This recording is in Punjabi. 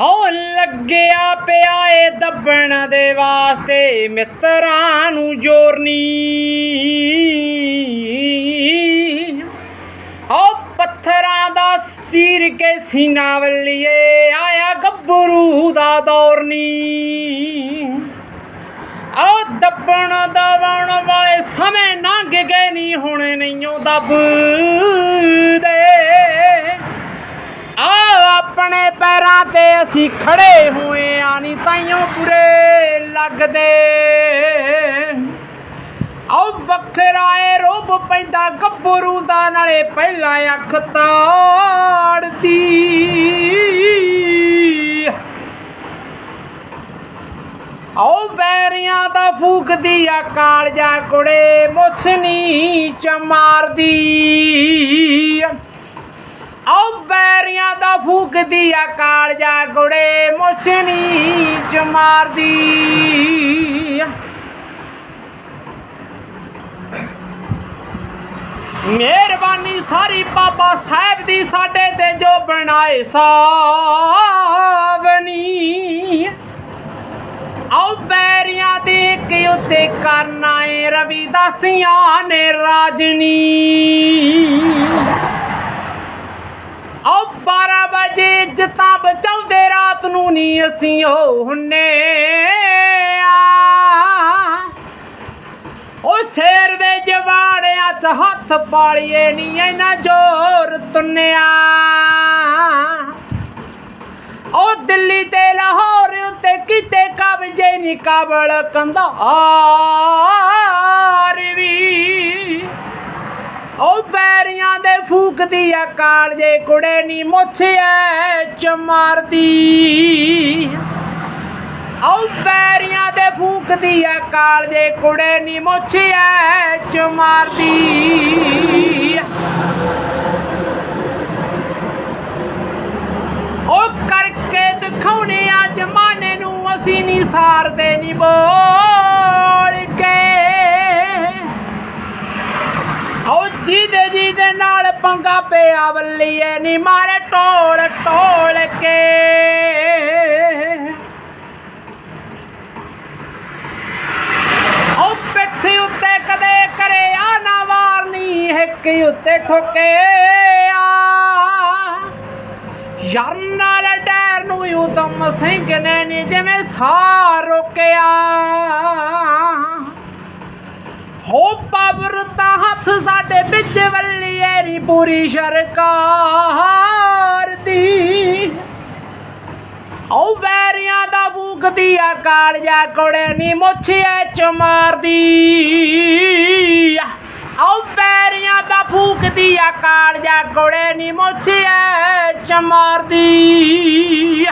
ਹੋ ਲੱਗਿਆ ਪਿਆ ਏ ਦੱਬਣ ਦੇ ਵਾਸਤੇ ਮਿੱਤਰਾਂ ਨੂੰ ਜੋਰਨੀ। ਹੋ ਪੱਥਰਾਂ ਦਾ ਚੀਰ ਕੇ ਸੀਨਾ ਵੱਲੀਏ, ਆਇਆ ਗੱਭਰੂ ਦਾ ਦੌਰ ਨੀ ਆ ਦੱਬਣ ਦਬਾਉਣ ਵਾਲੇ ਸਮੇਂ ਲੰਘ ਗਏ ਨਹੀਂ ਹੁਣ ਨਹੀਂਓ ਦੱਬਦੇ ਆ ਪੈਰਾਂ ਤੇ ਅਸੀਂ ਖੜੇ ਹੋਏ ਆ ਨਹੀਂ ਤਾਈਓ ਬੁਰੇ ਲੱਗਦੇ। ਆਓ ਵੱਖਰਾ ਏ ਰੋਬ ਪੈਂਦਾ, ਗੱਭਰੂ ਦਾ ਨਾਲੇ ਪਹਿਲਾਂ ਅੱਖ ਤਾੜਦੀ। ਆਓ ਵੈਰੀਆਂ ਦਾ ਫੂਕਦੀ ਆ ਕਾਲਜਾ ਕੁੜੇ ਮੁਛਨੀ ਚ ਮਾਰਦੀ। ਆਓ ਵੈਰੀਆਂ ਦਾ ਫੂਕਦੀ ਆ ਕਾਲਜਾ ਕੁੜੇ ਮੁਛਨੀ ਚ ਮਾਰਦੀ। ਮਿਹਰਬਾਨੀ ਸਾਰੀ ਬਾਬਾ ਸਾਹਿਬ ਦੀ ਸਾਡੇ ਤੇ ਜੋ ਬਣਾਏ ਸਾਵਨੀ ਆਓ ਵੈਰੀਆਂ ਦੇ ਇੱਕ ਉੱਤੇ ਕਰਨਾ ਏ ਰਵਿਦਾਸੀਆਂ ਨੇ ਰਾਜਨੀ। 12 ਵਜੇ ਇੱਜ਼ਤਾਂ ਬਚਾਉਂਦੇ ਰਾਤ ਨੂੰ ਨਹੀਂ ਅਸੀਂ ਉਹ ਹੁੰਨੇ ਉਹ ਸ਼ੇਰ ਦੇ ਜਵਾੜਿਆਂ 'ਚ ਹੱਥ ਪਾਲੀਏ ਨਹੀਂ ਇਹਨਾਂ ਜ਼ੋਰ ਤੁੰਨਿਆ। ਉਹ ਦਿੱਲੀ ਤੇ ਲਾਹੌਰ ਤੇ ਕਿਤੇ ਕਬਜੇ ਨਹੀਂ ਕਾਬਲ ਕੰਧਾਰ ਵੀ। ਉਹ ਪੈਰੀਆਂ ਦੇ ਫੂਕਦੀ ਆ ਕਾਲਜੇ, ਕੁੜੇ ਨੀ ਮੁੱਛਿਆ ਚ ਮਾਰਦੀ ਪੈਰੀਆਂ ਦੇ ਫੂਕਦੀ ਆ ਕਾਲਜੇ, ਕੁੜੇ ਨੀ ਮੁੱਛਿਆ ਚ ਉਹ ਕਰਕੇ ਦਿਖਾਉਣੇ ਆ ਜਮਾਨੇ ਨੂੰ, ਅਸੀਂ ਨਹੀਂ ਸਾਰਦੇ ਨੀ ਬੋਲ ਕੇ ਉਹ ਜਿਹਦੇ ਜਿਹਦੇ ਨਾਲ ਪੰਗਾ ਪਿਆ ਵੱਲੀਏ ਨੀ ਮਾਰੇ ਟੋਲ ਟੋਲ ਕੇ। ਉਹ ਪਿੱਠ ਉੱਤੇ ਕਦੇ ਕਰੇ ਆ ਨਾ ਵਾਰਨੀ ਹਿੱਕ ਉੱਤੇ ਠੋਕੇ ਆ ਯਾਰ ਨਾਲ ਡੈਰ ਨੂੰ ਉਦਮ ਸਿੰਘ ਨੇ ਨੀ ਜਿਵੇਂ ਸਾਹ ਰੋਕਿਆ। ਹੋ ਪਾਵਰ ਤਾਂ ਹੱਥ ਸਾਡੇ ਵਿੱਚ ਵੱਲੀਏ ਨੀ ਪੂਰੀ ਸਰਕਾਰ ਦੀ। ਓ ਵੈਰੀਆਂ ਦਾ ਫੂਕਦੀ ਆ ਕਾਲਜਾ ਕੋੜੇ ਨੀ ਮੁੱਛਿਆ ਚ ਮਾਰਦੀ ਓ ਵੈਰੀਆਂ ਦਾ ਫੂਕਦੀ ਆ ਕਾਲਜਾ ਕੋੜੇ ਨੀ ਮੁੱਛਿਆ ਚ ਮਾਰਦੀ